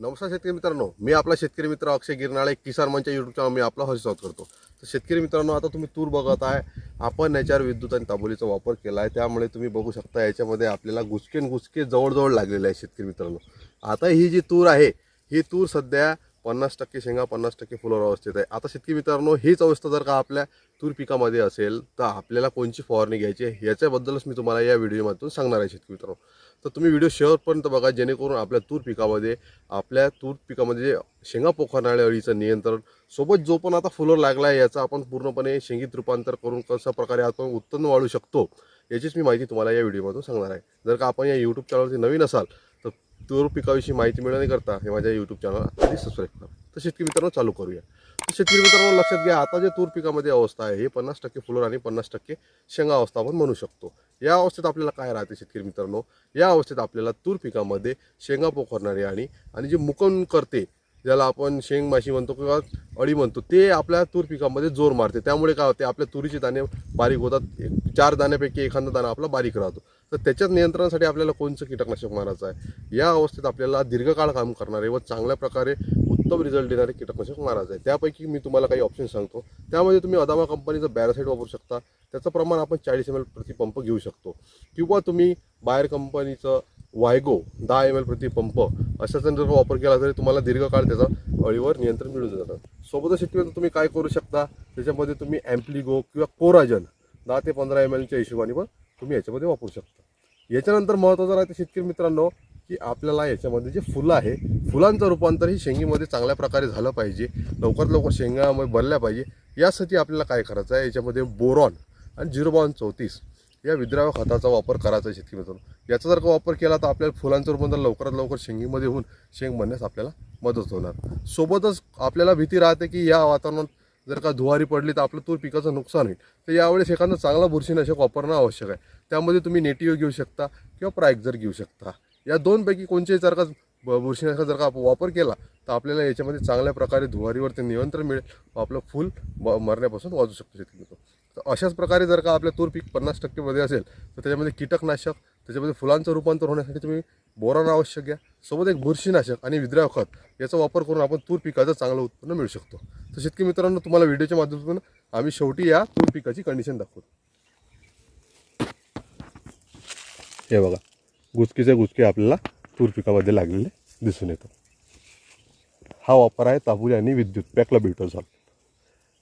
नमस्कार शेतकरी मित्रांनो मी आपला शेतकरी मित्र अक्षय गिरनाळे किसान मंच युट्यूब चॅनल मी आपला हरी स्वागत करतो. तर शेतकरी मित्रांनो आता तुम्ही तूर बघत आहे. आपण याच्यावर विद्युत आणि ताबोलीचा वापर केला आहे. त्यामुळे तुम्ही बघू शकता याच्यामध्ये आपल्याला गुचकेन गुचके जवळजवळ लागलेले आहे शेतकरी मित्रांनो. आता ही जी तूर आहे ही तूर सध्या पन्नास टक्के शेंगा पन्नास टक्के फुलावर अवस्थेत आहे. आता शेतकरी मित्रांनो हीच अवस्था जर का आपल्या तूर पिकामध्ये असेल तर आपल्याला कोणची फवारणी घ्यायची आहे याच्याबद्दलच मी तुम्हाला या व्हिडिओमधून सांगणार आहे शेतकरी मित्रांनो. तर तुम्ही व्हिडिओ शेवटपर्यंत बघा जेणेकरून आपल्या तूर पिकामध्ये आपल्या तूर पिकामध्ये शेंगा पोखरणाऱ्या अळीचं नियंत्रण सोबत जो पण आता फुलं लागला आहे याचा आपण पूर्णपणे शेंगीत रूपांतर करून कशा प्रकारे आपण उत्पन्न वाढू शकतो याचीच मी माहिती तुम्हाला या व्हिडिओमधून सांगणार आहे. जर का आपण या यूट्यूब चॅनलवरती नवीन असाल तूर पिकाविषयी माहिती मिळण्याकरता हे माझ्या यूट्यूब चॅनल आधी सबस्क्राईब करा. तर शेतकरी मित्रांनो चालू करूया. तर शेतकरी मित्रांनो लक्षात घ्या आता जे तूर पिकामध्ये अवस्था आहे हे पन्नास टक्के फुलर आणि पन्नास टक्के शेंगा अवस्था आपण म्हणू शकतो. या अवस्थेत आपल्याला काय राहते शेतकरी मित्रांनो? या अवस्थेत आपल्याला तूर पिकामध्ये शेंगा पोखरणारे आणि आणि जे मुकम करते ज्याला आपण शेंग माशी म्हणतो किंवा अळी म्हणतो ते आपल्या तूर पिकामध्ये जोर मारते. त्यामुळे काय होते आपल्या तुरीचे दाणे बारीक होतात. एक- चार दाण्यापैकी एखादा दाणा आपला बारीक राहतो. तर त्याच्यात नियंत्रणासाठी आपल्याला कोणचं कीटकनाशक मारायचं आहे? या अवस्थेत आपल्याला दीर्घकाळ काम करणारे व चांगल्या प्रकारे उत्तम रिझल्ट देणारे कीटकनाशक मारायचं आहे. त्यापैकी मी तुम्हाला काही ऑप्शन सांगतो. त्यामध्ये तुम्ही अदामा कंपनीचं बॅरासाईट वापरू शकता. त्याचं प्रमाण आपण चाळीस एम एल प्रतिपंप घेऊ शकतो. किंवा तुम्ही बाहेर कंपनीचं वायगो दहा एम एल प्रति पंप अशाचा जर वापर केला तरी तुम्हाला दीर्घकाळ त्याचा अळीवर नियंत्रण मिळून जातं. सोबतच शेतीमध्ये तुम्ही काय करू शकता? त्याच्यामध्ये तुम्ही ॲम्प्लिगो किंवा कोराजन दहा ते पंधरा एम एलच्या हिशोबाने पण तुम्ही याच्यामध्ये वापरू शकता. याच्यानंतर महत्त्वाचं राहते शेतकरी मित्रांनो की आपल्याला याच्यामध्ये जे फुलं आहे फुलांचं रूपांतर ही शेंगीमध्ये चांगल्या प्रकारे झालं पाहिजे. लवकरात लवकर शेंगामध्ये भरल्या पाहिजे. यासाठी आपल्याला काय करायचं आहे? याच्यामध्ये बोरॉन आणि झिरो बावन चौतीस या विद्राव्य खताचा वापर करायचा आहे शेतकरी मित्रांनो याचा जर का वापर केला तर आपल्याला फुलांचं रूपांतर लवकरात लवकर शेंगीमध्ये होऊन शेंग बनण्यास आपल्याला मदत होणार. सोबतच आपल्याला भीती राहते की या वातावरणात जर का धुवारी पडली तर आपलं तूर पिकाचं नुकसान होईल. तर यावेळेस एखादा चांगला बुरशीनाशक वापरणं आवश्यक आहे. त्यामध्ये तुम्ही नेटिव्ह घेऊ शकता किंवा प्रायक्झर घेऊ शकता. या दोनपैकी कोणत्याही जर का बुरशीनाशक जर का वापर केला तर आपल्याला याच्यामध्ये चांगल्या प्रकारे धुवारीवर ते नियंत्रण मिळेल व आपलं फूल ब- मरण्यापासून वाचू शकतो शेतकरी अशाच प्रकारे जर का आपल्या तूर पीक पन्नास टक्केमध्ये असेल तर त्याच्यामध्ये कीटकनाशक त्याच्यामध्ये फुलांचं रूपांतर होण्यासाठी तुम्ही बोरान आवश्यक घ्या. सोबत एक बुरशीनाशक आणि विद्राव खत याचा वापर करून आपण तूर पिकाचं चांगलं उत्पन्न मिळू शकतो. तर शेतकरी मित्रांनो तुम्हाला व्हिडिओच्या माध्यमातून आम्ही शेवटी या तूर पिकाची कंडिशन दाखवतो. हे बघा गुचकीचे गुचके आपल्याला तूर पिकामध्ये लागलेले दिसून येतो हा वापर आहे तापुरी आणि विद्युत पॅकला झाला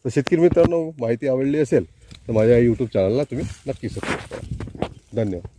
तर शेतकरी मित्रांनो माहिती आवडली असेल तर माझ्या यूट्यूब चॅनलला तुम्ही नक्की सबस्क्राईब करा. धन्यवाद.